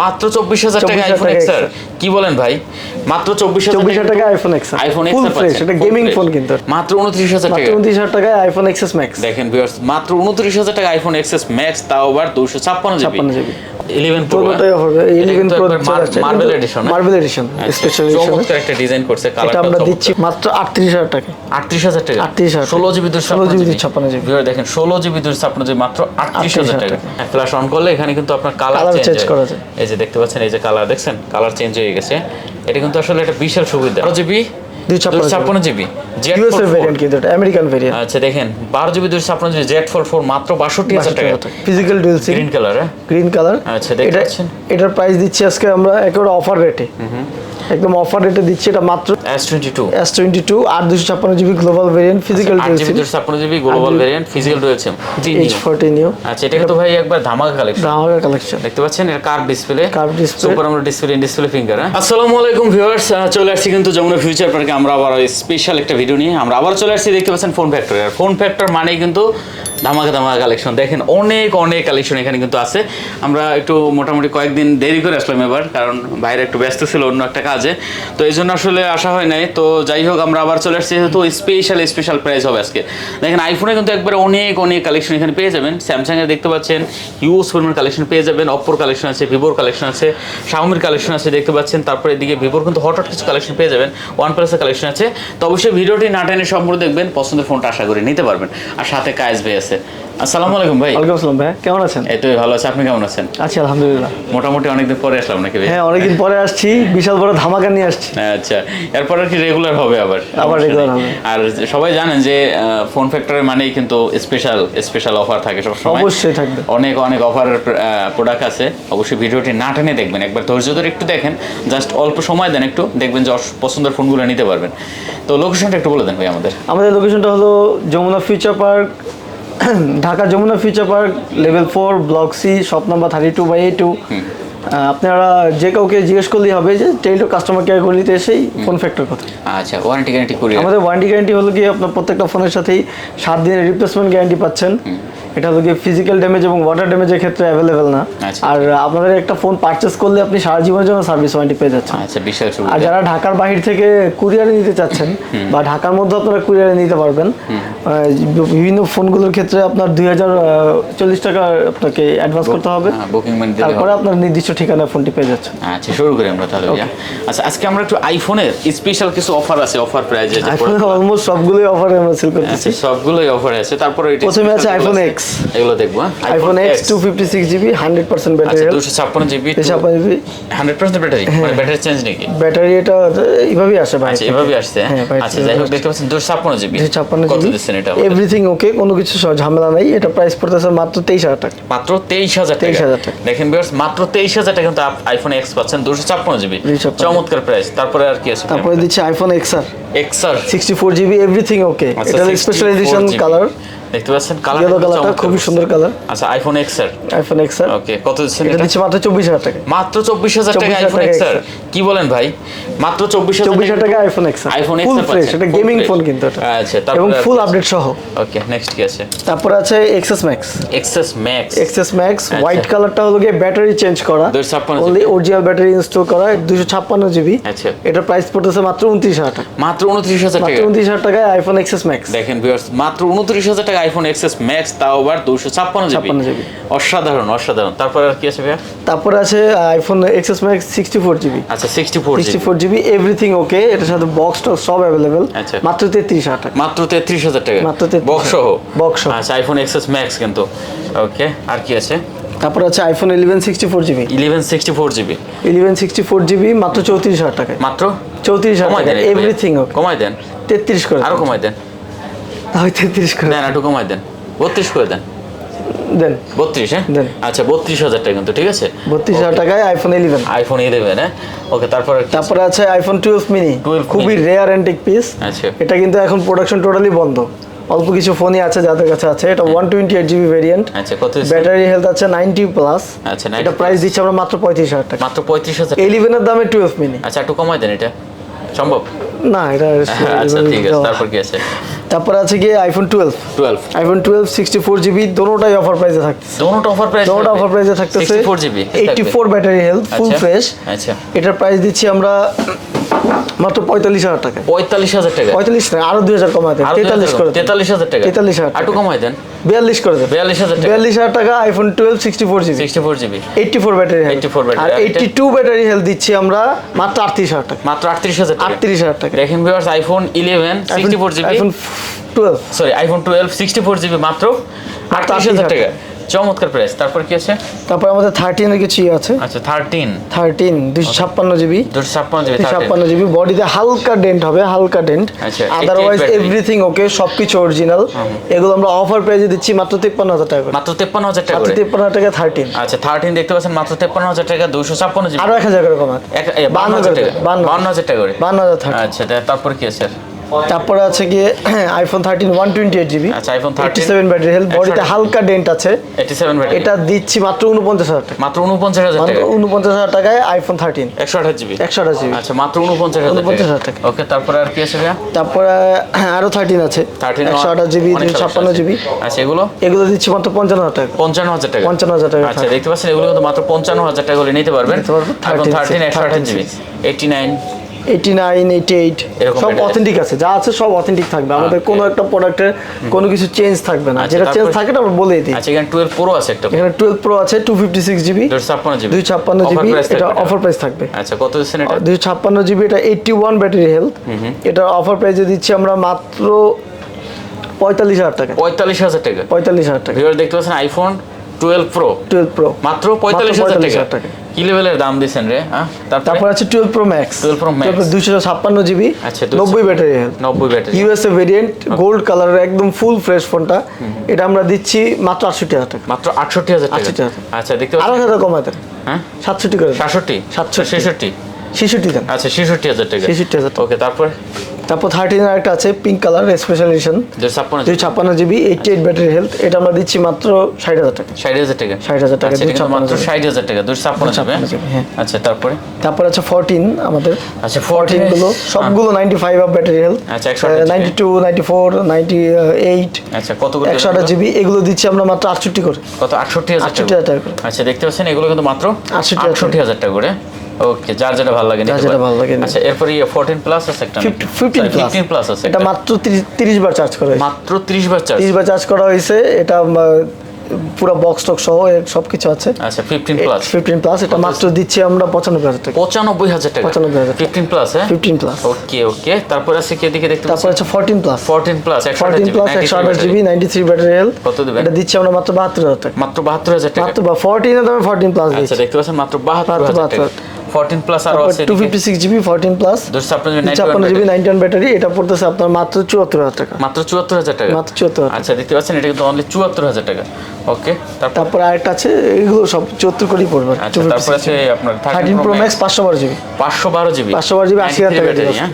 মাত্র চব্বিশ হাজার টাকা আইফোন টাকা এক্স কি বলেন ভাই? মাত্র চব্বিশ হাজার টাকা iPhone X iPhone full fresh এটা গেমিং ফোন কিন্তু। মাত্র উনত্রিশ হাজার টাকা। উনত্রিশ হাজার টাকায় আইফোন এক্সএস ম্যাক্স দেখেন ভিউয়ার্স মাত্র উনত্রিশ হাজার টাকা আইফোন এক্সএস ম্যাক্স তাও আবার দুশো ছাপ্পান্ন জিবি। ইলেভেন প্রো হবে eleven Pro marble edition marble edition special edition চমৎকার একটা ডিজাইন করছে কালারটা আমরা দিচ্ছি মাত্র আটত্রিশ হাজার টাকা? টাকা। 38,000 ষোলো জিবি দুশো 16 GB 56 GB ভিউয়ার দেখেন ষোলো জিবি দুশো ছাপ্পান্ন জিবি মাত্র আটত্রিশ হাজার 38,000 টাকা। ফ্ল্যাশ অন করলে এখানে কিন্তু আপনার কালার চেঞ্জ করা যায়। যে দেখতে পাচ্ছেন, এই যে কালার দেখছেন? কালার চেঞ্জ হয়ে গেছে। এটা কিন্তু আসলে একটা বিশাল সুবিধা। আরও জিবি 256 জিবি। ভেরিয়েন্ট কিন্তু এটা আমেরিকান ভেরিয়েন্ট আচ্ছা দেখেন বারো জিবি দুশো ছাপ্পান্ন জিবি জেড ফোর ফোর মাত্র বাষট্টি হাজার টাকা। Physical dual SIM green colour হ্যাঁ? গ্রিন কালার আচ্ছা, দেখতে এটার প্রাইস দিচ্ছি আজকে আমরা একেবারে অফার রেটে একদম অফার রেটে দিচ্ছি এটা মাত্র S twenty two S twenty two আট দুশো ছাপ্পান্ন GB global variant physical dual SIM GB variant physical আচ্ছা এটা কিন্তু ভাই একবার ধামাকা কালেকশন ধামাকা কালেকশন দেখতে পাচ্ছেন এর কার্ভ ডিসপ্লে। সুপার আমরা ডিসপ্লে ডিসপ্লে ফিঙ্গার আসসালামু আলাইকুম ভিউয়ার্স চলে আসছি কিন্তু যমুনা ফিউচার পার্কে আমরা আবার স্পেশাল একটা ভিডিও নিয়ে আমরা আবার চলে আসছি, দেখতে পাচ্ছেন ফোন ফ্যাক্টর আর ফোন ফ্যাক্টর মানে কিন্তু ধামাকা ধামাকা কালেকশন দেখেন অনেক অনেক কালেকশন এখানে কিন্তু আছে। আমরা একটু মোটামুটি কয়েকদিন দেরি করে আসলাম এবার, কারণ বাইরে একটু ব্যস্ত ছিল অন্য একটা কাজে। তো এই জন্য আসলে আসা হয় নাই। তো যাই হোক, আমরা আবার চলে আসছি, যেহেতু স্পেশাল স্পেশাল প্রাইস হবে আজকে। দেখেন আইফোনে কিন্তু একবারে অনেক অনেক কালেকশন এখানে পেয়ে যাবেন। স্যামসাং এর দেখতে পাচ্ছেন ইউজ পরিমাণ কালেকশন পেয়ে যাবেন অপ্পোর কালেকশন আছে ভিভোর কালেকশন আছে শাওমির কালেকশন আছে দেখতে পাচ্ছেন। তারপরে এদিকে ভিভোর কিন্তু হঠাৎ কিছু কালেকশন পেয়ে যাবেন ওয়ান প্লাসের কালেকশন আছে। তো অবশ্যই ভিডিওটি না টেনে সম্পূর্ণ দেখবেন, পছন্দের ফোনটা আশা করি নিতে পারবেন। আর সাথে কাজ ভাই আসসালামু আলাইকুম ভাই। ওয়ালাইকুম আসসালাম ভাই কেমন আছেন? এই তো ভালো আছে আপনি কেমন আছেন? আছি আলহামদুলিল্লাহ। মোটামুটি অনেকদিন পরে আসলাম নাকি ভাই? হ্যাঁ অনেকদিন পরে আসছি বিশাল বড় ধামাকা নিয়ে আসছি। আচ্ছা এরপর আর কি রেগুলার হবে আবার আবার নেই। হবে। আর সবাই জানেন যে ফোন ফ্যাক্টরের মানেই কিন্তু স্পেশাল স্পেশাল অফার থাকে সব সময় অবশ্যই থাকবে। অনেক অনেক অফারের প্রোডাক্ট আছে। অবশ্যই ভিডিওটি না টেনে দেখবেন একবার ধৈর্য ধরে একটু দেখেন। জাস্ট অল্প সময় দেন একটু দেখবেন যে পছন্দের ফোনগুলো নিতে পারবেন। তো লোকেশনটা একটু বলে দেন ভাই আমাদের। আমাদের লোকেশনটা হলো Jamuna Future Park Dhaka Jamuna Future Park level four block C shop number thirty two by eight two আপনারা যে কাউকে জিজ্ঞেস করলেই হবে যে টেলিটো কাস্টমার কেয়ার গলিতে এসেই ফোন ফ্যাক্টর কথা আচ্ছা ওয়ারেন্টি গ্যারান্টি করি আমাদের ওয়ারেন্টি গ্যারান্টি হলো কি আপনার প্রত্যেকটা ফোনের সাথেই সাত দিনের রিপ্লেসমেন্ট গ্যারান্টি পাচ্ছেন। এটা কি ফিজিক্যাল ড্যামেজ এবং ওয়াটার ড্যামেজের ক্ষেত্রে অ্যাভেলেবেল না। আচ্ছা। আর আপনাদের একটা ফোন পারচেস করলে আপনি সারা জীবনের জন্য সার্ভিস ওয়ারেন্টি পেয়ে যাচ্ছেন। আচ্ছা বিশাল আর যারা ঢাকার বাহির থেকে কুরিয়ারে নিতে চাচ্ছেন বা ঢাকার মধ্যে আপনারা কুরিয়ারে নিতে পারবেন বিভিন্ন ফোনগুলোর ক্ষেত্রে আপনার দুই হাজার চল্লিশ টাকা আপনাকে অ্যাডভান্স করতে হবে। বুকিং মানে তারপরে আপনার নির্দিষ্ট ঠিকানায় ফোনটি পেয়ে যাচ্ছেন। আচ্ছা শুরু করি আমরা তাহলে আচ্ছা আজকে আমরা একটু আইফোনের স্পেশাল কিছু অফার আছে অফার প্রাইজে আইফোনে অলমোস্ট সবগুলোই অফারে আমরা সেল করতেছি। সবগুলোই অফারে আছে। তারপরে প্রথমে আছে special iPhone X? এগুলো দেখব? IPhone X two fifty six GB hundred percent battery দুশো ছাপ্পান্ন জিবি ছাপ্পান্ন জিবি হান্ড্রেড পার্সেন্ট ব্যাটারি মানে ব্যাটারি চেঞ্জ নাকি? ব্যাটারি এটা এইভাবেই আসে ভাই। আচ্ছা আসছে? হ্যাঁ, আচ্ছা যাই হোক দেখতে পাচ্ছেন দুশো ছাপ্পান্ন জিবি ছাপ্পান্ন জিবি এটা এভরিথিং ওকে কোনো কিছু ঝামেলা নাই। এটা প্রাইস পড়তেছে মাত্র তেইশ হাজার টাকা। মাত্র তেইশ হাজার টাকা। 23,000 টাকা। দেখেন বিয়ার্স মাত্র তেইশ হাজার টাকা কিন্তু আইফোন এক্স পাচ্ছেন দুশো ছাপ্পান্ন জিবি 256 চমৎকার প্রাইস তারপরে আর কি আছে? তারপরে দিচ্ছে iPhone X R. XR sixty four GB everything okay এটা স্পেশাল এডিশন কালার দেখতে পাচ্ছেন কালার ইয়েলো কালারটা খুবই সুন্দর কালার আচ্ছা iPhone XR iPhone X R okay কত দিচ্ছেন এটা দিচ্ছে মাত্র চব্বিশ হাজার টাকা। মাত্র চব্বিশ হাজার টাকা আইফোন এক্সআর XR কি বলেন ভাই? মাত্র চব্বিশ চব্বিশ হাজার টাকা আইফোন এক্স আইফোন ফ্রেশ পাচ্ছেন, এটা গেমিং ফোন কিন্তু এটা। আচ্ছা তারপরে এবং ফুল আপডেট সহ। ওকে নেক্সট কি আছে? তারপরে আছে XS Max XS Max XS Max. White কালারটা হলো গিয়ে ব্যাটারি চেঞ্জ করা। 256 অনলি অরিজিনাল ব্যাটারি ইনস্টল করা দুশো ছাপ্পান্ন জিবি আচ্ছা। এটা প্রাইস পড়তেছে মাত্র উনত্রিশ হাজার টাকা। মাত্র উনত্রিশ হাজার মাত্র টাকা। উনত্রিশ হাজার টাকায় আইফোন এক্সএস ম্যাক্স দেখেন ভিউয়ার্স মাত্র উনত্রিশ হাজার টাকা আইফোন এক্সএস ম্যাক্স তাও আবার দুশো ছাপ্পান্ন জিবি। অসাধারণ অসাধারণ। তারপর আর কি আছে ভাইয়া? তারপরে আছে iPhone XS Max sixty four GB. আচ্ছা sixty four sixty four GB everything okay এটার সাথে বক্স টক্স সব অ্যাভেলেবেল আচ্ছা। মাত্র তেত্রিশ হাজার টাকা। মাত্র তেত্রিশ হাজার টাকা। মাত্র 33 বক্স সহ? সহ। আচ্ছা আইফোন এক্সএস ম্যাক্স কিন্তু। ওকে আর কি আছে? তারপর আছে iPhone eleven sixty four GB. Eleven sixty four GB. Eleven sixty four GB মাত্র চৌত্রিশ হাজার টাকায়। মাত্র? চৌত্রিশ হাজার টাকা। এভরিথিং কমাই দেন। তেত্রিশ করে আরও কমাই দেন। তাহলে তেত্রিশ করে। দেন একটু কমাই দেন। বত্রিশ করে দেন। দেন। বত্রিশ হ্যাঁ? দেন। আচ্ছা বত্রিশ হাজার টাকা কিন্তু ঠিক আছে? বত্রিশ হাজার টাকায় আইফোন ইলেভেন আইফোন দেবেন হ্যাঁ? ওকে তারপর? তারপরে আছে আইফোন টুয়েলভ মিনি খুবই রেয়ার অ্যান্টিক পিস আচ্ছা। এটা কিন্তু এখন প্রোডাকশন টোটালি বন্ধ। অল্প কিছু ফোনই আছে যাদের কাছে আছে। এটা one twenty eight GB variant আচ্ছা কত ব্যাটারি হেলথ আছে নাইনটি প্লাস আচ্ছা, 90 এটা প্রাইস দিচ্ছে আমরা মাত্র পঁয়ত্রিশ হাজার টাকা। মাত্র পঁয়ত্রিশ হাজার ইলেভেনের দামে টুয়েলভ মিনি আচ্ছা একটু কমাই দেন এটা। সম্ভব? না এটা আচ্ছা ঠিক আছে তারপর কি আছে? তারপরে আছে গিয়ে iPhone twelve twelve iPhone twelve sixty four GB দোনোটাই অফার প্রাইসে থাকতেছে। দোনোটা অফার প্রাইস দোনোটা অফার প্রাইসে থাকতেছে। Four GB eighty four battery health full. Fresh আচ্ছা। এটার প্রাইস দিচ্ছি আমরা মাত্র পঁয়তাল্লিশ হাজার টাকা। পঁয়তাল্লিশ হাজার টাকা। পঁয়তাল্লিশ না আরও দুই হাজার কমাতে তেতাল্লিশ করে তেতাল্লিশ হাজার টাকা। তেতাল্লিশ হাজার একটু কমাই দেন। বিয়াল্লিশ করে দেন। বিয়াল্লিশ হাজার টাকা। বিয়াল্লিশ হাজার টাকা iPhone twelve sixty four GB sixty four GB eighty four battery health 84 battery আর এইটটি টু ব্যাটারি হেলথ দিচ্ছি আমরা মাত্র আটত্রিশ হাজার টাকা। মাত্র আটত্রিশ হাজার টাকা। আটত্রিশ হাজার টাকা। দেখেন viewers iPhone eleven sixty four GB iPhone twelve sorry iPhone twelve sixty four GB মাত্র আটত্রিশ হাজার টাকা। চমৎকার প্রাইস তারপর কি আছে? তারপর আমাদের থার্টিনের কিছু ইয়ে আছে। আচ্ছা থার্টিন থার্টিন দুশো ছাপ্পান্ন জিবি। দুশো ছাপ্পান্ন জিবি ছাপ্পান্ন জিবি বডিতে হালকা ডেন্ট হবে হালকা ডেন্ট আচ্ছা, আদারওয়াইজ এভরিথিং ওকে সবকিছু অরিজিনাল এগুলো আমরা অফার প্রাইজে দিচ্ছি মাত্র তিপ্পান্ন হাজার টাকা মাত্র তেপ্পান্ন হাজার টাকা মাত্র করে? তিপ্পান্ন হাজার টাকা থার্টিন আচ্ছা থার্টিন দেখতে পাচ্ছেন মাত্র তেপ্পান্ন হাজার টাকা দুশো ছাপ্পান্ন জিবি। আরও এক হাজার করে কমাতে। এক- এ, বান্ন বান্ন হাজার টাকা। দেন, বান্ন। বান্ন হাজার টাকা করে। বান্ন হাজার আচ্ছা তারপর কি আছে? তারপরে আছে গিয়ে iPhone thirteen one twenty eight GB আচ্ছা iPhone thirteen seven battery health বডিতে হালকা ডেন্ট আছে। এইটি সেভেন ব্যাটারি এটা দিচ্ছি মাত্র উনপঞ্চাশ হাজার টাকা। মাত্র উনপঞ্চাশ হাজার মাত্র টাকা। উনপঞ্চাশ হাজার টাকায় আইফোন থার্টিন একশো আঠাশ জিবি একশো আঠাশ জিবি আচ্ছা মাত্র উনপঞ্চাশ হাজার 49,000 টাকা টাকা। ওকে তারপরে আর কি আছে ভাইয়া? তারপরে আরও থার্টিন আছে। থার্টিন একশো আঠাশ জিবি দুশো ছাপ্পান্ন জিবি আচ্ছা এগুলো? এগুলো দিচ্ছি মাত্র পঞ্চান্ন হাজার টাকা। পঞ্চান্ন হাজার টাকা। পঞ্চান্ন হাজার টাকা। আচ্ছা দেখতে পাচ্ছেন এগুলো কিন্তু মাত্র পঞ্চান্ন হাজার টাকা করে নিতে পারবেন। নিতে 13 থার্টিন একশো আঠাশ 13 GB eighty nine eighty nine eighty eight সব অথেন্টিক আছে যা আছে সব অথেন্টিক থাকবে। আমাদের কোনো একটা প্রোডাক্টের কোনো কিছু চেঞ্জ থাকবে না। আচ্ছা, যেটা চেঞ্জ থাকে আমরা বলে দিই। আচ্ছা এখানে টুয়েলভ প্রো আছে একটা এখানে টুয়েলভ প্রো আছে টু ফিফটি সিক্স জিবি দুই ছাপ্পান্ন জিবি এটা অফার প্রাইস থাকবে। আচ্ছা কত দিচ্ছেন এটা? দুই ছাপ্পান্ন জিবি এটা এইটটি ওয়ান ব্যাটারি হেলথ এটা অফার প্রাইসে দিচ্ছি আমরা মাত্র পঁয়তাল্লিশ হাজার টাকা। পঁয়তাল্লিশ হাজার টাকা। পঁয়তাল্লিশ হাজার টাকা। দেখতে পাচ্ছেন iPhone twelve Pro twelve Pro মাত্র পঁয়তাল্লিশ হাজার 45,000 টাকা। টাকা। কি লেভেলের দাম দিচ্ছেন রে হ্যাঁ? তারপর? আছে twelve Pro Max 12 Pro Max। দুশো ছাপ্পান্ন জিবি আচ্ছা, 200 নব্বই ব্যাটারি হেলথ নব্বই ব্যাটারি ইউএসএ ভেরিয়েন্ট গোল্ড কালারের একদম ফুল ফ্রেশ ফোনটা এটা আমরা দিচ্ছি মাত্র আটষট্টি হাজার টাকা। মাত্র আটষট্টি হাজার টাকা? 68,000 আচ্ছা দেখতে পাচ্ছেন? হাজার কমাতে হ্যাঁ সাতষট্টি করে। দেন। সাতষট্টি? সাতষট্টি। ছেষট্টি? ছেষট্টি দেন। আচ্ছা ছেষট্টি হাজার টাকা। 66,000 টাকা। ওকে তারপর? তারপর থার্টিন একটা আছে পিঙ্ক কালার স্পেশাল এডিশন দুই ছাপ্পান্ন GB eighty eight battery health এটা আমরা দিচ্ছি মাত্র ষাট হাজার টাকা। ষাট হাজার টাকা। 60,000 টাকা, আচ্ছা, এটা কিন্তু 256 মাত্র ষাট হাজার টাকা। দুশো ছাপ্পান্ন যাবে 256 হ্যাঁ। আচ্ছা তারপরে? তারপর আছে ফোরটিন আমাদের। আচ্ছা ফোরটিনগুলো সবগুলো ninety five of battery health আচ্ছা, 128 ninety two ninety four ninety eight আচ্ছা কত করে একশো আঠাশ জিবি এগুলো দিচ্ছি আমরা মাত্র আটষট্টি করে। কত? আটষট্টি হাজার 68,000 টাকা করে। আচ্ছা দেখতে পাচ্ছেন এগুলো কিন্তু মাত্র আটষট্টি আটষট্টি হাজার টাকা করে। ওকে যার যেটা ভালো লাগে যার যেটা ভালো লাগে আচ্ছা এরপরে ফোরটিন প্লাস আছে একটা? ফিফটিন প্লাস ফিফটিন প্লাস আছে এটা মাত্র তিরিশ বার চার্জ করা হয়েছে। মাত্র ত্রিশ বার চার্জ তিরিশ বার চার্জ করা হয়েছে। এটা পুরো বক্স টক সহ সব কিছু আছে। আচ্ছা ফিফটিন প্লাস ফিফটিন প্লাস এটা মাত্র দিচ্ছি আমরা পঁচানব্বই হাজার টাকা। পঁচানব্বই হাজার টাকা। 95,000 ফিফটিন প্লাস হ্যাঁ? ফিফটিন প্লাস ওকে ওকে তারপর আছে কি এদিকে দেখতে তারপর আছে ফোরটিন প্লাস ফোরটিন প্লাস একশো ফোরটিন প্লাস একশো আঠাশ GB ninety three battery health কত দিবেন? এটা দিচ্ছি আমরা মাত্র বাহাত্তর হাজার টাকা। মাত্র বাহাত্তর হাজার টাকা। মাত্র বা ফোরটিনের দামে ফোরটিন প্লাস আচ্ছা দেখতে পাচ্ছেন মাত্র বাহাত্তর মাত্র হাজার টাকা। 72,000 ফোরটিন প্লাস আরও আছে two fifty six GB fourteen plus দুশো ছাপ্পান্ন জিবি ছাপ্পান্ন জিবি নাইনটি ওয়ান ব্যাটারি এটা পড়তেছে আপনার মাত্র চুয়াত্তর হাজার টাকা। মাত্র চুয়াত্তর হাজার টাকা? মাত্র চুয়াত্তর হাজার আচ্ছা দেখতে পাচ্ছেন এটা কিন্তু অনলি চুয়াত্তর হাজার টাকা। ওকে তারপর তারপর আরেকটা আছে এগুলো সব 74 কোটি পড়বে আচ্ছা তারপর আছে আপনার থার্টিন প্রো ম্যাক্স পাঁচশো বারো জিবি পাঁচশো বারো জিবি 512 জিবি, 80,000 টাকা দিবো। হ্যাঁ?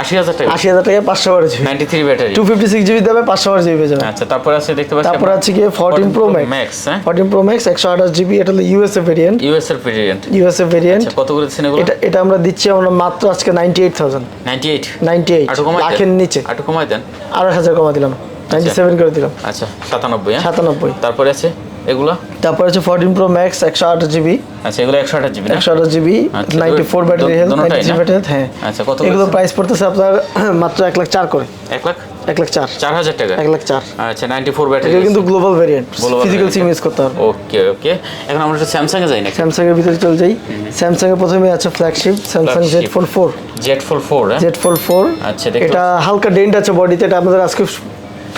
আশি হাজার টাকা। আশি হাজার টাকা পাঁচশো বারো GB. Ninety three battery two fifty six GB দেবে পাঁচশো বারো জিবি পেয়ে যাবে আচ্ছা তারপর আছে দেখতে পাচ্ছি তারপর আছে গিয়ে fourteen Pro Max fourteen Pro Max একশো আঠাশ জিবি এটা হলো ইউএসএ ভেরিয়েন্ট ইউএস এর ভেরিয়েন্ট ইউএসএ ভেরিয়েন্ট আচ্ছা কত করে দিচ্ছেন এগুলো? এটা এটা আমরা দিচ্ছি আমরা মাত্র আজকে ninety eight thousand ninety eight ninety eight লাখের নিচে। আটু কমাই দেন। আরও হাজার কমা দিলাম। নাইনটি সেভেন করে দিলাম। আচ্ছা সাতানব্বই হ্যাঁ? সাতানব্বই। তারপরে আছে? এগুলো? তারপর আছে ফোরটিন প্রো ম্যাক্স একশো আঠাশ জিবি আচ্ছা এগুলো একশো আঠাশ জিবি একশো আঠাশ জিবি আচ্ছা, নাইনটি ফোর দো- ব্যাটারি হেলথ দোনোটাই নাইনটি থ্রি না? ব্যাটারি হ্যাঁ। আচ্ছা কত এগুলো প্রাইস পড়তেছে আপনার মাত্র এক লাখ চার করে। এক লাখ? এক লাখ চার। চার হাজার টাকা? এক লাখ চার। আচ্ছা নাইনটি ফোর ব্যাটারি এটা কিন্তু global variant physical SIM use করতে হবে। ওকে ওকে এখন আমরা স্যামসাং এ যাই নাকি? স্যামসাং এর ভিতরে চলে যাই। স্যামসাং এর প্রথমে আছে flagship Samsung Z. Four four Z four four হ্যাঁ? জেড ফোর ফোর আচ্ছা, দেখতে এটা হালকা ডেন্ট আছে বডিতে এটা আমাদের আজকে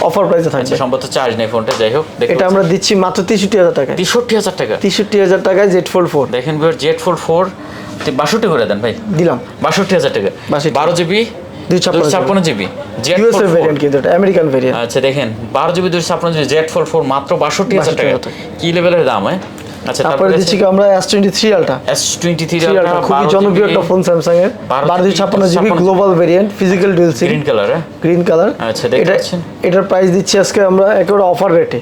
অফার প্রাইসে আচ্ছা থাকবে সম্ভবত চার্জ নেই ফোনটা যাই হোক এটা আমরা দিচ্ছি মাত্র তেষট্টি হাজার টাকায়। তেষট্টি হাজার টাকা? তেষট্টি হাজার টাকায় জেড ফোর ফোর দেখেন ভিউয়ার জেড ফোর ফোর বাষট্টি করে দেন ভাই। দিলাম। বাষট্টি হাজার টাকা। 62 বারো জিবি দুই ছাপ্পান্ন ছাপ্পান্ন জিবি জেড ইউএসএ ভেরিয়েন্ট কিন্তু এটা আমেরিকান ভেরিয়েন্ট আচ্ছা দেখেন বারো জিবি দুশো ছাপ্পান্ন জিবি জেড ফোর ফোর মাত্র বাষট্টি হাজার টাকা টাকা। কি লেভেলের দাম হ্যাঁ? আচ্ছা তারপরে দিচ্ছি কি আমরা আলটা আলটা খুবই জনপ্রিয় একটা ফোন স্যামসাং এর। GB global variant physical dual SIM green colour green colour আচ্ছা, দেখতে এটার প্রাইস দিচ্ছি আজকে আমরা একেবারে অফার রেটে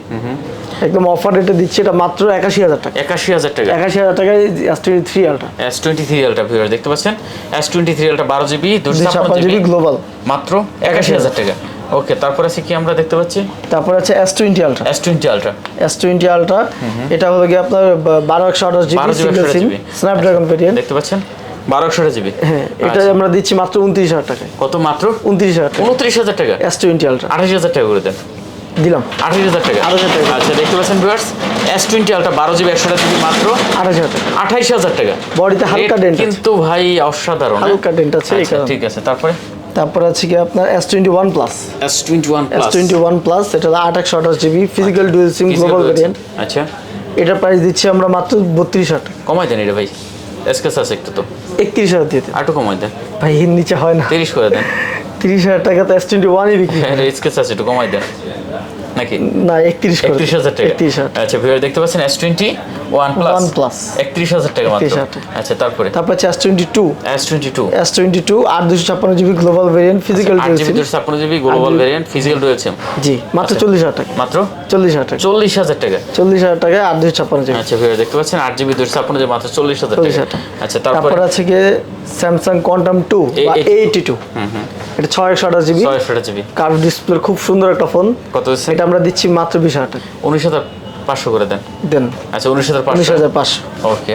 একদম অফার রেটে দিচ্ছি এটা মাত্র একাশি হাজার টাকা। একাশি হাজার টাকা। একাশি হাজার টাকায় S twenty three ultra S twenty three ultra viewer দেখতে পাচ্ছেন? এস টোয়েন্টি থ্রি এলটা বারো জিবি দুশো ছাপ্পান্ন জিবি গ্লোবাল মাত্র একাশি হাজার টাকা। ওকে তারপর আছে কি আমরা দেখতে পাচ্ছি? তারপর আছে S twenty ultra S twenty ultra S twenty ultra এটা হলো কি আপনার বা- বারো একশো আঠাশ GB single SIM Snapdragon variant দেখতে পাচ্ছেন? বারোশো জিবি। হ্যাঁ এটা আচ্ছা। আমরা দিচ্ছি মাত্র উনত্রিশ হাজার টাকায়। কত মাত্র? উনত্রিশ হাজার টাকা উনত্রিশ হাজার টাকা। এস টোয়েন্টি আলট্রা আঠাশ হাজার টাকা করে দেন। দিলাম। আঠাশ হাজার টাকা। 28,000 টাকা। আচ্ছা দেখতে পাচ্ছেন ভিউয়ার্স এস টোয়েন্টি আলটা বারো জিবি একশো জিবি মাত্র। আঠাশ হাজার টাকা। আঠাইশ হাজার টাকা। বডিতে হালকা ডেন্ট কিন্তু ভাই অসাধারণ হ্যাঁ? হালকা ডেন্ট আছে আচ্ছা। ঠিক আছে তারপরে? তারপর আছে কি আপনার S twenty one plus S twenty one S twenty one plus এটা হলো আট একশো আঠাশ GB physical dual SIM global variant আচ্ছা। এটা প্রাইস দিচ্ছি আমরা মাত্র বত্রিশ হাজার কমাই দেন এটা ভাই। এসকেস আছে একটু তো। একত্রিশ হাজার দিয়ে। আর কমাই দেন। ভাই এর নিচে হয় না। তিরিশ করে দেন। তিরিশ হাজার টাকা তো এস টোয়েন্টি ওয়ানই বিক্রি হয়। হ্যাঁ। এসকেস আছে একটু কমাই দেন। নাকি? না একত্রিশ করে একত্রিশ হাজার টাকা। একত্রিশ হাজার। টাকা। আচ্ছা ভিউয়ার দেখতে পাচ্ছেন S twenty one plus One plus। একত্রিশ হাজার টাকা মাত্র। 31,000 আচ্ছা তারপরে? তারপর আছে S twenty two S twenty two S twenty two আট দুশো ছাপ্পান্ন GB global variant physical dual SIM দুশো ছাপ্পান্ন GB global variant physical dual SIM জি মাত্র আচ্ছা। চল্লিশ হাজার টাকা। মাত্র? চল্লিশ হাজার টাকা। চল্লিশ হাজার টাকা। চল্লিশ হাজার টাকা আট দুই ছাপ্পান্ন জিবি। আচ্ছা ভিউয়ার দেখতে পাচ্ছেন আট জিবি দুশো ছাপ্পান্ন জিবি মাত্র চল্লিশ হাজার টাকা। আচ্ছা তারপর? আছে গিয়ে Samsung Quantum two eighty two এটা ছয় একশো আঠাশ জিবি। ছয়শো জিবি। কার্ভ ডিসপ্লে খুব সুন্দর একটা ফোন। কত সেটা এটা আমরা দিচ্ছি মাত্র বিশ হাজার টাকা। উনিশ হাজার পাঁচশো করে দেন। দেন। আচ্ছা উনিশ হাজার উনিশ হাজার পাঁচশো। ওকে।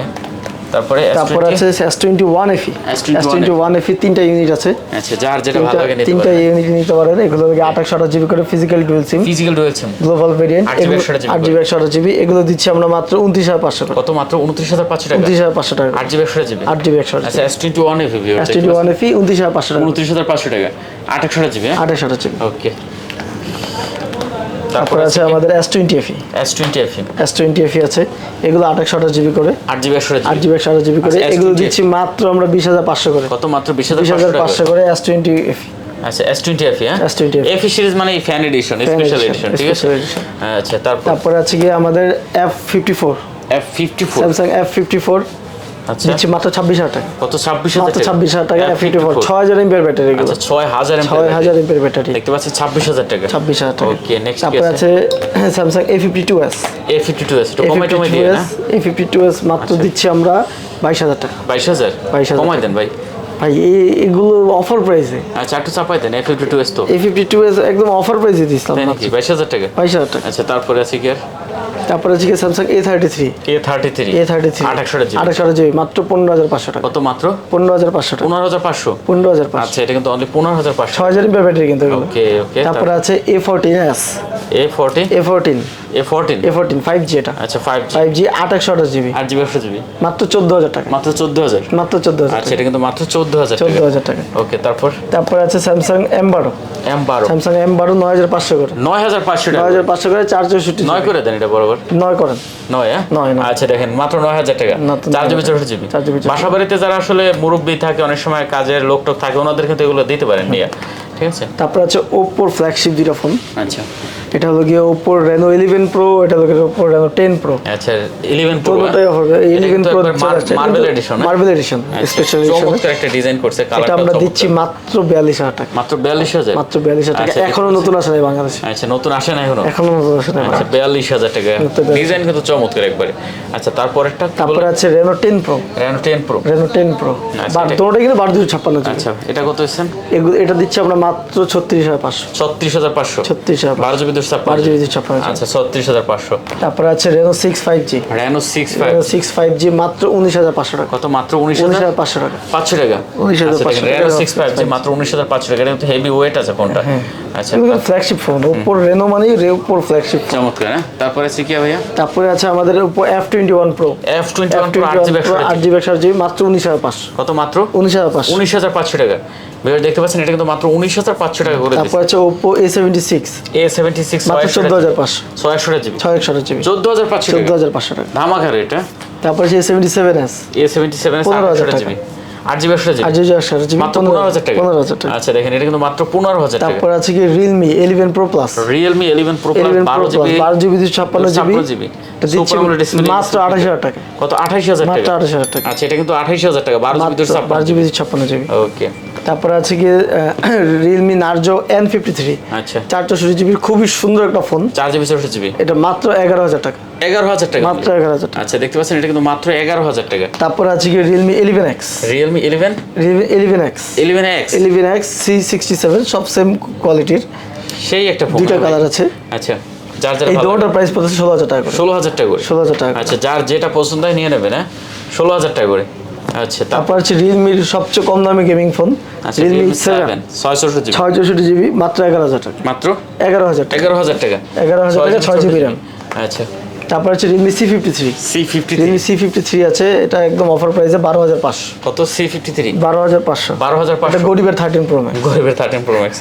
তারপরে তারপর S20 আছে S twenty one FE S21 S twenty one FE তিনটা ইউনিট আছে। আচ্ছা যার যেটা ভালো লাগে নিতে তিনটা ইউনিট নিতে পারেন। এগুলো আঠাশ আঠাশ জিবি করে physical dual SIM physical dual SIM global variant আট GB একশো আঠাশ GB আট জিবি একশো আঠাশ জিবি এগুলো দিচ্ছি আমরা মাত্র উনত্রিশ হাজার পাঁচশো করে কত মাত্র? উনত্রিশ হাজার পাঁচশো টাকা। উনত্রিশ হাজার পাঁচশো টাকা। আট জিবি একশো জিবি আট জিবি একশো আঠাশ আচ্ছা S twenty one FE S twenty one FE উনত্রিশ হাজার টাকা। উনত্রিশ হাজার পাঁচশো টাকা। আট একশো জিবি হ্যাঁ? আঠাশ আঠাশ জিবি ওকে তারপর আছে আমাদের S twenty FE S twenty FE S twenty FE আছে। এগুলো আঠাশ আঠাশ জিবি করে। আট জিবি একশো আট জিবি একশো আঠাশ জিবি করে। আচ্ছা, এগুলো S20 দিচ্ছি মাত্র আমরা বিশ হাজার পাঁচশো করে। কত মাত্র? বিশ হাজার পাঁচশো করে। এস টোয়েন্টি এফি আচ্ছা এস টোয়েন্টি এফি হ্যাঁ? S20 এফি সিরিজ মানে ফ্যান এডিশন স্পেশাল এডিশন ঠিক আছে? আচ্ছা তারপর? তারপরে আছে গিয়ে আমাদের F fifty four F fifty four Samsung F fifty four দিচ্ছি মাত্র ছাব্বিশ হাজার টাকা। কত ছাব্বিশ মাত্র ছাব্বিশ হাজার টাকা ফিফটি ফোর ছয় হাজার এমপের ব্যাটারি আচ্ছা ছয় হাজার ছয় হাজার এমপের ব্যাটারি দেখতে পাচ্ছি ছাব্বিশ হাজার টাকা। ছাব্বিশ হাজার টাকা। ওকে নেক্সট কি তারপরে আছে? Samsung A fifty two S A fifty two S A কমাই ফিফটি টমাই টু দিয়ে S A fifty two S মাত্র দিচ্ছি আমরা বাইশ হাজার টাকা। বাইশ হাজার? 22,000 কমাই দেন ভাই। ভাই এগুলো অফার প্রাইসে আচ্ছা একটু চাপাই দেন এ ফিফটি টু এস তো এ ফিফটি টু এস একদম অফার প্রাইসে দিচ্ছিলাম নাকি বাইশ হাজার টাকা? বাইশ হাজার টাকা। আচ্ছা তারপরে আছে কি আর? তারপরে আছে কি Samsung A thirty three K thirty three A thirty three আট একশো জিবি মাত্র পনেরো হাজার পাঁচশো টাকা। কত মাত্র? পনেরো হাজার পাঁচশো টাকা। পনেরো হাজার পাঁচশো। পনেরো হাজার পাঁচশো। আচ্ছা এটা কিন্তু অনলি পনেরো হাজার পাঁচশো। ছয় হাজার ব্যাটারি কিন্তু ওকে ওকে তারপরে আছে A fourteen S A forty A fourteen A fourteen A fourteen five G এটা। আচ্ছা ফাইভ জি ফাইভ জি আট একশো আঠাশ জিবি আট জিবি জিবি মাত্র চোদ্দ হাজার টাকা। মাত্র চোদ্দ হাজার মাত্র চোদ্দ হাজার আচ্ছা এটা কিন্তু মাত্র টাকা। ওকে তারপর? তারপরে আছে করে। টাকা। করে চার চৌষট্টি নয় করে দেন এটা বরাবর? নয় করেন। নয় হ্যাঁ। আচ্ছা দেখেন মাত্র নয় হাজার টাকা। মাত্র চার জিবি জিবি বাসা বাড়িতে যারা আসলে মুরব্বী থাকে অনেক সময় কাজের লোক টোক থাকে ওনাদের কিন্তু এগুলো দিতে পারেন নিয়ে ঠিক আছে? তারপর আছে ওপ্পোর ফ্ল্যাগশিপ দুইটা ফোন আচ্ছা। এটা হলো গিয়ে ওপ্পোর রেনো ইলেভেন প্রো এটা হলো গিয়ে ওপ্পোর রেনো টেন প্রো আচ্ছা ইলেভেন প্রো দুটোটাই হবে eleven pro marble edition marble edition special edition হ্যাঁ? একটা ডিজাইন করছে এটা আমরা দিচ্ছি মাত্র বিয়াল্লিশ হাজার টাকা। মাত্র বিয়াল্লিশ হাজার? মাত্র বিয়াল্লিশ হাজার টাকা। আচ্ছা, এখনও নতুন আসে নাই বাংলাদেশে। আচ্ছা নতুন আসে না এখনও? এখনও নতুন আসে নাই আচ্ছা বিয়াল্লিশ হাজার টাকা। ডিজাইন কিন্তু চমৎকার একবারে। আচ্ছা তারপর একটা তারপরে আছে Reno ten pro Reno ten pro Reno ten pro আচ্ছা, এটা- দুটোটা কিন্তু বারো দুশো ছাপ্পান্ন জিবি আচ্ছা এটা কত হচ্ছেন এটা দিচ্ছি আমরা মাত্র ছত্রিশ হাজার পাঁচশো। ছত্রিশ হাজার পাঁচশো। ছত্রিশ হাজার বারো জিবি দুশো বারো জিবি ছাপ্পান্ন আচ্ছা ছত্রিশ হাজার পাঁচশো। তারপরে আছে Reno six five G Reno six five six five G মাত্র উনিশ হাজার পাঁচশো টাকা। কত? মাত্র উনিশ উনিশ হাজার হাজার পাঁচশো টাকা? পাঁচশো টাকা। 19,500 রেনো সিক্স ফাইভ জি মাত্র উনিশ হাজার পাঁচশো টাকা। কিন্তু হেভি ওয়েট আছে ফোনটা। আচ্ছা। ফ্ল্যাগশিপ ফোন রেনো মানেই ওপ্পোর ফ্ল্যাগশিপ চমৎকার হ্যাঁ? তারপরে আছে কি ভাইয়া? তারপরে আছে আমাদের Oppo F twenty one pro F twenty one pro আট জিবি আট জিবি। মাত্র উনিশ হাজার পাঁচশো কত মাত্র উনিশ হাজার পাঁচশো। উনিশ হাজার পাঁচশো টাকা। ভিডিও দেখতে পাচ্ছেন এটা কিন্তু মাত্র উনিশ হাজার পাঁচশো টাকা করে তারপর আছে Oppo A seventy six A seventy six মাত্র চোদ্দ হাজার পাঁচশো। ছয় একশো জিবি। ছয় একশো জিবি। চোদ্দ হাজার পাঁচশো চোদ্দ হাজার পাঁচশো টাকা। ধামাকার এটা তারপর আছে A seventy seven S A seventy seven পনেরো হাজার জিবি। আট জিবি একশো জিবি। মাত্র পনেরো হাজার টাকা। পনেরো হাজার টাকা। আচ্ছা দেখেন এটা কিন্তু মাত্র পনেরো হাজার টাকা। তারপর আছে কি Realme eleven pro plus Realme eleven pro eleven বারো জিবি। বারো জিবি দুশো ছাপ্পান্ন জিবি। মাত্র আঠাশ হাজার টাকা। কত? আঠাশ হাজার মাত্র টাকা আঠাশ হাজার টাকা। আচ্ছা এটা কিন্তু আঠাশ হাজার টাকা। বারো জিবি দুশো ছাপ্পান্ন জিবি ওকে তারপরে আছে কি Realme Narzo N fifty three আচ্ছা। চার চৌষট্টি জিবির খুবই সুন্দর একটা ফোন। চার জিবি চৌষট্টি জিবি? এটা মাত্র এগারো হাজার টাকা। এগারো হাজার টাকা। মাত্র এগারো হাজার টাকা। আচ্ছা দেখতে পাচ্ছেন এটা কিন্তু মাত্র এগারো হাজার টাকা। তারপরে আছে কি Realme eleven X Realme eleven eleven X eleven X eleven X C sixty seven সব সেম কোয়ালিটির সেই একটা ফোন দুইটা কালার আছে। আচ্ছা যার যার এই প্রাইস পড়তেছে ষোলো হাজার টাকা করে। ষোলো হাজার টাকা করে। ষোলো হাজার টাকা। আচ্ছা যার যেটা পছন্দ হয় নিয়ে নেবেন হ্যাঁ? ষোলো হাজার টাকা করে। আচ্ছা তারপর হচ্ছে রিয়েলমির সবচেয়ে কম দামি gaming phone Realme seven seven ছয়শো জিবি জিবি মাত্র এগারো হাজার টাকা। মাত্র? এগারো হাজার টাকা। এগারো হাজার টাকা। 11,000 টাকা, ছয় GB RAM। আচ্ছা। তারপর হচ্ছে Realme C fifty three C fifty Realme C fifty three আছে এটা একদম অফার প্রাইসে বারো হাজার পাঁচশো। কত? সি ফিফটি থ্রি বারো হাজার পাঁচশো। বারো হাজার পাঁচশো। গরিবের থার্টিন প্রো ম্যাক্স গরিবের থার্টিন প্রো ম্যাক্স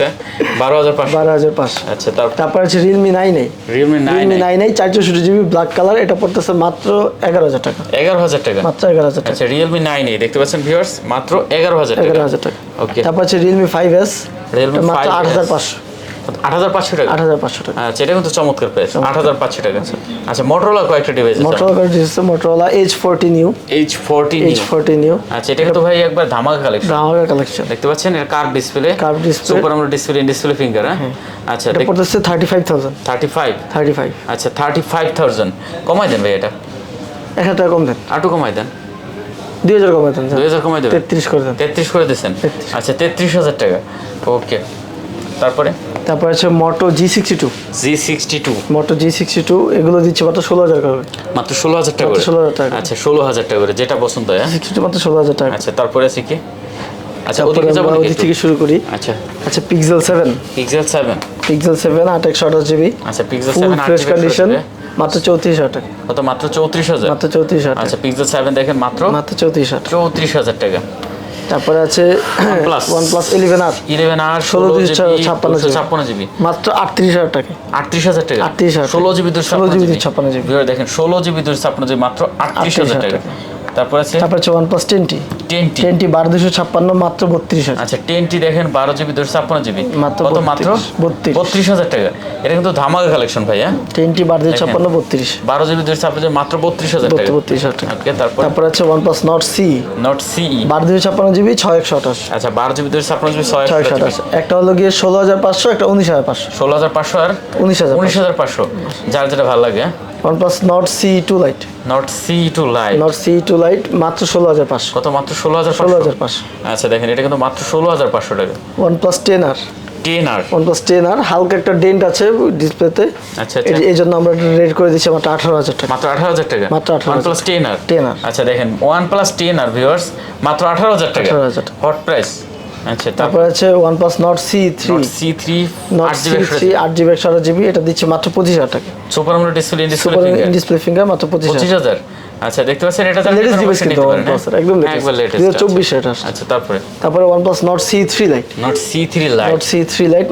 বারো হাজার পাঁচশো। বারো হাজার পাঁচশো। আচ্ছা তারপর আছে রিয়েলমি নাইন এই রিয়েলমি নাইন রিয়েলমি নাইন এই চার চৌষট্টি জিবি ব্ল্যাক কালার এটা পড়তেছে মাত্র এগারো হাজার টাকা। এগারো হাজার টাকা। মাত্র এগারো হাজার টাকা। আচ্ছা রিয়েলমি নাইন এই দেখতে পাচ্ছেন ভিউয়ার্স মাত্র এগারো হাজার টাকা। এগারো হাজার টাকা। ওকে তারপর আছে রিয়েলমি ফাইভ এস Realme মাত্র আট হাজার পাঁচশো। আট হাজার পাঁচশো টাকা? আট হাজার পাঁচশো টাকা। আচ্ছা এটা কিন্তু চমৎকার প্রাইস আট হাজার পাঁচশো টাকা আচ্ছা মোটরোলা কয়েকটা ডিভাইস আছে। মোটরোলা দিচ্ছে Motorola H H fourteen H আচ্ছা এটা কিন্তু ভাই একবার ধামাকা কালেকশন দেখতে পাচ্ছেন কার্ভ ডিসপ্লে। সুপার আমরা ডিসপ্লে ডিসপ্লে ফিঙ্গার হ্যাঁ? আচ্ছা এটা পড়তেছে thirty five thousand thirty five thirty five আচ্ছা থার্টি ফাইভ থাউজেন্ড কমাই দেন ভাই এটা। এক হাজার টাকা কম দেন। আটু কমাই দেন। দুই হাজার কমাই দেন দুই হাজার কমাই দেবেন? তেত্রিশ করে দেন। তেত্রিশ করে দিয়েছেন? আচ্ছা তেত্রিশ হাজার টাকা। ওকে। তারপরে? তারপর আছে Moto G sixty two G sixty two Moto G sixty two এগুলো দিচ্ছে মাত্র ষোলো হাজার করে। মাত্র ষোলো হাজার টাকা মাত্র 16,000 টাকা। আচ্ছা ষোলো হাজার টাকা করে যেটা পছন্দ হয়? সিক্সটি টু মাত্র ষোলো হাজার টাকা আচ্ছা তারপরে আছে কি? আচ্ছা ওদিকে যাব ওদিক থেকে শুরু করি। আচ্ছা। আচ্ছা Pixel seven Pixel seven Pixel seven আট একশো আঠাশ জিবি আচ্ছা Pixel full seven fresh condition মাত্র চৌত্রিশ হাজার টাকা। কত মাত্র চৌত্রিশ হাজার? মাত্র চৌত্রিশ হাজার আচ্ছা পিক্সেল সেভেন দেখেন মাত্র? মাত্র চৌত্রিশ হাজার টাকা। হাজার তারপরে আছে। OnePlus eleven R eleven R ষোলো জিবি ছাপ্পান্ন জিবি। ছাপ্পান্ন জিবি মাত্র আটত্রিশ হাজার টাকা আটত্রিশ হাজার টাকা? 38,000 ষোলো জিবি দুশো 16 GB 256 GB ভিউয়ার দেখেন ষোলো জিবি দুশো ছাপ্পান্ন জিবি মাত্র আটত্রিশ হাজার টাকা। তারপর আছে? তারপর আছে one plus ten T ten T ten T বারো দুশো ছাপ্পান্ন মাত্র বত্রিশ হাজার। আচ্ছা টেনটি দেখেন বারো জিবি দুশো ছাপ্পান্ন জিবি। মাত্র কত মাত্র? 32 বত্রিশ হাজার টাকা। এটা কিন্তু ধামাকা কালেকশন ভাই হ্যাঁ? টেনটি বারো দুশো ছাপ্পান্ন বত্রিশ। বারো জিবি দুশো ছাপ্পান্ন মাত্র বত্রিশ হাজার টাকা। বত্রিশ হাজার টাকা। ওকে তারপর? তারপর আছে OnePlus Nord C Nord CE বারো দুশো ছাপ্পান্ন জিবি ছয় একশো আঠাশ। আচ্ছা বারো জিবি দুশো ছাপ্পান্ন জিবি ছয় ছয় একশো আঠাশ। একটা হলো গিয়ে ষোলো হাজার পাঁচশো একটা উনিশ হাজার পাঁচশো। ষোলো হাজার পাঁচশো আর উনিশ হাজার উনিশ হাজার পাঁচশো। যার যেটা ভালো লাগে হ্যাঁ? Two lite Nord C two lite Nord C two lite মাত্র ষোলো হাজার পাঁচশো। কত মাত্র ষোলো হাজার ষোলো হাজার পাঁচশো। আচ্ছা দেখেন এটা কিন্তু মাত্র ষোলো হাজার পাঁচশো টাকা। Ten R. One ten R হালকা একটা ডেন্ট আছে ডিসপ্লেতে আচ্ছা আচ্ছা। এই জন্য আমরা রেড করে দিচ্ছি মাত্র আঠারো হাজার টাকা। মাত্র আঠারো হাজার টাকা? মাত্র 18,000 ওয়ান প্লাস টেন আর। 10R আচ্ছা দেখেন টেন আর ভিউয়ার্স মাত্র আঠারো হাজার টাকা। 18,000 টাকা। হট প্রাইস আচ্ছা তারপর আছে OnePlus Nord C three C three Nord আট সি জিবি। থ্রি আট জিবি এটা দিচ্ছে মাত্র পঁচিশ হাজার টাকা। Super AMOLED display finger display finger মাত্র পঁচিশ পঁচিশ হাজার হাজার? আচ্ছা দেখতে পাচ্ছেন এটা লেটেস্ট ডিভাইস কিন্তু OnePlus একদম লেটেস্ট একবার লেটেস্ট দুই হাজার চব্বিশ এটা আচ্ছা তারপরে? তারপরে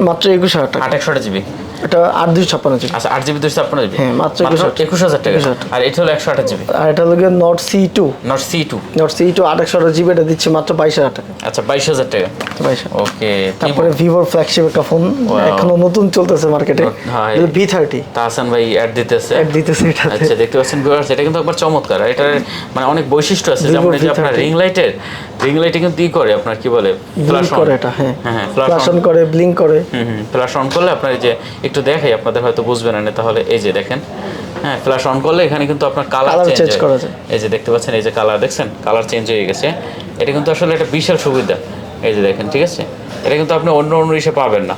মাত্র একুশ হাজার টাকা। আট একশো জিবি? এটা আট দুশো ছাপ্পান্ন জিবি। আচ্ছা আট জিবি দুশো ছাপ্পান্ন জিবি? হ্যাঁ, মাত্র একুশ হাজার টাকা। 21,000 টাকা। আর এটা হলো একশো আঠাশ জিবি? আর এটা হলো গিয়ে Nord C two Nord C two Nord C two আট একশো আঠাশ জিবি এটা দিচ্ছে মাত্র বাইশ হাজার টাকা। আচ্ছা বাইশ হাজার টাকা। বাইশ হাজার। ওকে তারপরে ভিভোর ফ্ল্যাগশিপ একটা ফোন এখনও নতুন চলতেছে মার্কেটে হ্যাঁ, ভি থার্টি তাহসান ভাই অ্যাড দিতেছে। এক দিতেছে এটাতে আচ্ছা দেখতে পাচ্ছেন ভিউয়ার্স এটা কিন্তু একবার চমৎকার। আর এটার মানে অনেক বৈশিষ্ট্য আছে যেমন যে আপনার রিং লাইটের রিং লাইটে কিন্তু ই করে আপনার কি বলে ফ্ল্যাশ করে এটা হ্যাঁ। হ্যাঁ ফ্ল্যাশ অন করে ব্লিঙ্ক করে। হুম হুম ফ্ল্যাশ অন করলে আপনার যে একটু দেখাই আপনাদের হয়তো বুঝবেন না তাহলে এই যে দেখেন। হ্যাঁ ফ্ল্যাশ অন করলে এখানে কিন্তু আপনার কালার চেঞ্জ করা যায়। এই যে দেখতে পাচ্ছেন এই যে কালার দেখছেন? কালার চেঞ্জ হয়ে গেছে। এটা কিন্তু আসলে একটা বিশাল সুবিধা। এই যে দেখেন ঠিক আছে? এটা কিন্তু আপনি অন্য অন্য ইসে পাবেন না।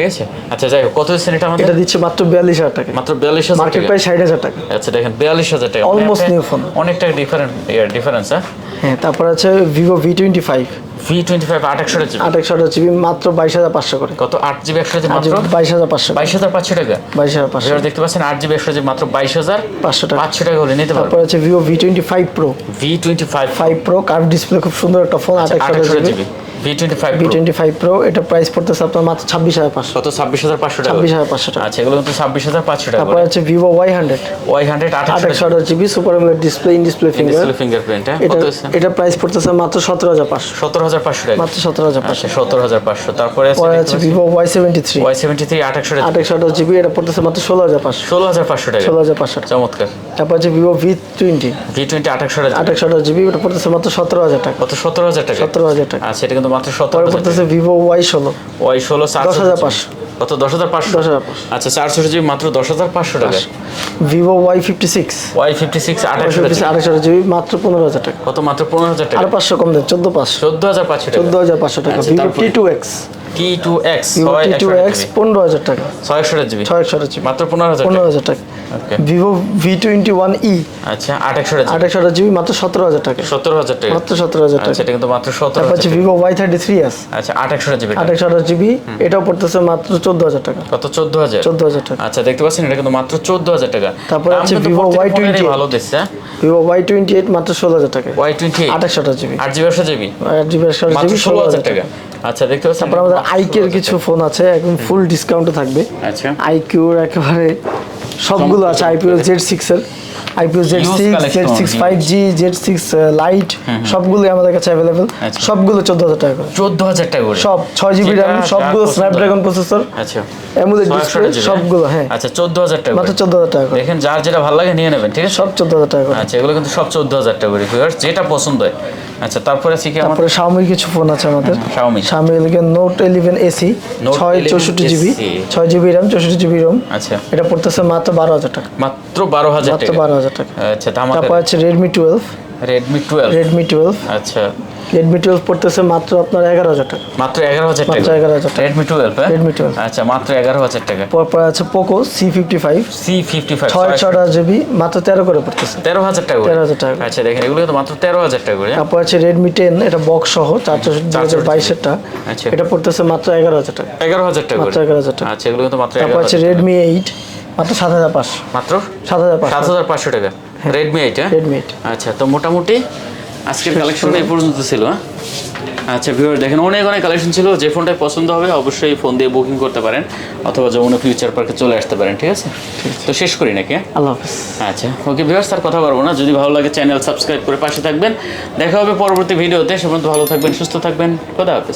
ঠিক আছে? আচ্ছা যাই হোক কত দিচ্ছেন এটা আমাদের? এটা দিচ্ছে মাত্র বিয়াল্লিশ হাজার টাকা। মাত্র বিয়াল্লিশ হাজার মার্কেট প্রাইস ষাট হাজার টাকা। আচ্ছা দেখেন বিয়াল্লিশ হাজার টাকা। মানে new phone. অনেকটা ডিফারেন্ট ডিফারেন্স হ্যাঁ? হ্যাঁ তারপর আছে Vivo V twenty five V twenty five আট জিবি? আট একশো আঠাশ জিবি মাত্র বাইশ হাজার পাঁচশো করে। কত? আট জিবি একশো জিবি মাত্র? বাইশ হাজার পাঁচশো বাইশ হাজার পাঁচশো টাকা? বাইশ হাজার পাঁচশো। এবার দেখতে পাচ্ছেন আট জিবি একশো জিবি মাত্র বাইশ হাজার পাঁচশো টাকা। পাঁচশো টাকা হলে নিতে পারবেন। তারপর আছে Vivo V twenty five pro V twenty five five pro curve display খুব সুন্দর একটা ফোন আট আট একশো একশো আঠাশ GB. GB V twenty five V twenty five pro এটা প্রাইস পড়তেছে আপনার মাত্র ছাব্বিশ হাজার পাঁচশো কত টাকা ছাব্বিশ হাজার পাঁচশো টাকা। আচ্ছা এগুলো কিন্তু ছাব্বিশ হাজার পাঁচশো টাকা তারপর আছে Vivo Y hundred Y hundred আট আট একশো আঠাশ GB super AMOLED display in display finger display fingerprint হ্যাঁ? কত এটা প্রাইস পড়তেছে মাত্র সতেরো হাজার পাঁচশো। সতেরো হাজার পাঁচশো টাকা। মাত্র হাজার পাঁচশো আচ্ছা তারপরে পরে আছে থ্রি ওয়াই সেভেন্টি থ্রি আট একশো আট জিবি এটা পড়তেছে মাত্র ষোলো হাজার পাঁচশো। ষোলো হাজার পাঁচশো টাকা। ষোলো হাজার পাঁচশো টাকা। চমৎকার। তারপর আছে Vivo V twenty V twenty আট একশো আট জিবি এটা পড়তেছে মাত্র সতেরো হাজার টাকা। কত সতেরো হাজার টাকা। সতেরো হাজার টাকা। আচ্ছা এটা কিন্তু মাত্র সতেরো পরে পড়তেছে ভিভো ওয়াই ষোলো। ওয়াই ষোলো দশ হাজার পাঁচশো। কত দশ হাজার পাঁচশো? দশ হাজার পাঁচশো। আচ্ছা চারশো জিবি মাত্র দশ হাজার পাঁচশো টাকা। Vivo Y fifty six Y fifty six আট একশো জিবি মাত্র পনেরো হাজার টাকা। কত মাত্র পনেরো হাজার টাকা? আর পাঁচশো কম দেন চোদ্দ পাঁচশো। চোদ্দ হাজার পাঁচশো চোদ্দ হাজার পাঁচশো টাকা। Vivo? T two X T two X Vivo ছয় টি টু একশো এক্স পনেরো হাজার টাকা ছয় একশো জিবি ছয় একশো জিবি মাত্র পনেরো হাজার টাকা হাজার টাকা okay Vivo V twenty one E আচ্ছা আট একশো জিবি আট একশো জিবি মাত্র সতেরো হাজার টাকা সত্তর হাজার টাকা মাত্র সতেরো হাজার টাকা আচ্ছা এটা কিন্তু মাত্র সত্তর তারপর হচ্ছে Vivo Y thirty three S আচ্ছা আট একশো জিবি আট একশো আঠাশ জিবি এটাও পড়তেছে মাত্র চোদ্দ হাজার টাকা কত চোদ্দ হাজার চোদ্দ হাজার টাকা আচ্ছা দেখতে পাচ্ছেন এটা কিন্তু মাত্র চোদ্দ হাজার টাকা তারপরে আছে Y20 ফোনেরই ভালো দিচ্ছে ভিভো ওয়াই টোয়েন্টি এইট মাত্র ষোলো হাজার টাকা ওয়াই টোয়েন্টি আট একশো আঠাশ জিবি আট জিবি একশো জিবি আট জিবি একশো আঠাশ মাত্র জিবি ষোলো হাজার টাকা আচ্ছা দেখতে পাচ্ছেন তারপর আমাদের আইকের কিছু ফোন আছে একদম ফুল ডিসকাউন্টে থাকবে। আচ্ছা। আইকিউর একেবারে সবগুলো আছে আইপিও জেড সিক্স এর। IPO Z six Z six. Five G Z six lite সবগুলোই আমাদের কাছে অ্যাভেলেবেল আচ্ছা। সবগুলো চোদ্দ হাজার টাকা করে। চোদ্দ হাজার টাকা করে? সব ছয় জিবি র্যাম সবগুলো স্ন্যাপড্রাগন প্রসেসর আচ্ছা। অ্যামুলেট একশো ডিসপ্লে সবগুলো হ্যাঁ। আচ্ছা চোদ্দ হাজার টাকা মাত্র। চোদ্দ হাজার টাকা দেখেন যার যেটা ভালো লাগে নিয়ে নেবেন ঠিক আছে? সব চোদ্দ হাজার টাকা করে। আচ্ছা এগুলো কিন্তু সব চোদ্দ হাজার টাকা করে যেটা পছন্দ হয়। আচ্ছা তারপরে আছে কি তারপরে শাওমির কিছু ফোন আছে আমাদের। Xiaomi। Xiaomi note eleven SE Note ছয় 11 চৌষট্টি জিবি SE ছয় জিবি র্যাম চৌষট্টি জিবি রোম আচ্ছা। এটা পড়তেছে মাত্র বারো হাজার টাকা। মাত্র বারো হাজার মাত্র টাকা। বারো হাজার টাকা। আচ্ছা তারপর আছে Redmi twelve Redmi twelve Redmi twelve আচ্ছা। রেডমি টুয়েলভ পড়তেছে মাত্র আপনার এগারো হাজার টাকা। মাত্র এগারো হাজার মাত্র টাকা? 11,000 টাকা। রেডমি টুয়েলভ হ্যাঁ? Redmi 12 আচ্ছা মাত্র এগারো হাজার টাকা। পরপর আছে Poco C fifty five C fifty five ছয় ছটা জিবি মাত্র তেরো করে পড়তেছে। তেরো হাজার টাকা করে। 13,000 টাকা আচ্ছা দেখেন এগুলো তো মাত্র তেরো হাজার টাকা করে তারপর আছে রেডমি টেন এটা বক্স সহ চারশো দু হাজার বাইশেরটা। আচ্ছা। এটা পড়তেছে মাত্র এগারো হাজার টাকা। এগারো হাজার টাকা মাত্র করে। এগারো হাজার টাকা। আচ্ছা এগুলো তো মাত্র তারপর এগারো আছে রেডমি এইট মাত্র সাত হাজার পাঁচশো। মাত্র? সাত হাজার সাত হাজার পাঁচশো টাকা। রেডমি এইট রেডমি এইট আচ্ছা তো মোটামুটি আজকের কালেকশন এই পর্যন্ত ছিল হ্যাঁ? আচ্ছা ভিউয়ার দেখেন অনেক অনেক কালেকশন ছিল যে ফোনটাই পছন্দ হবে অবশ্যই ফোন দিয়ে বুকিং করতে পারেন অথবা যমুনা ফিউচার পার্কে চলে আসতে পারেন ঠিক আছে? তো শেষ করি নাকি হ্যাঁ? আল্লাহ হাফিজ। আচ্ছা ওকে ভিউয়ার্স তার কথা বলব না যদি ভালো লাগে চ্যানেল সাবস্ক্রাইব করে পাশে থাকবেন দেখা হবে পরবর্তী ভিডিওতে সে পর্যন্ত ভালো থাকবেন সুস্থ থাকবেন খোদা হাফেজ।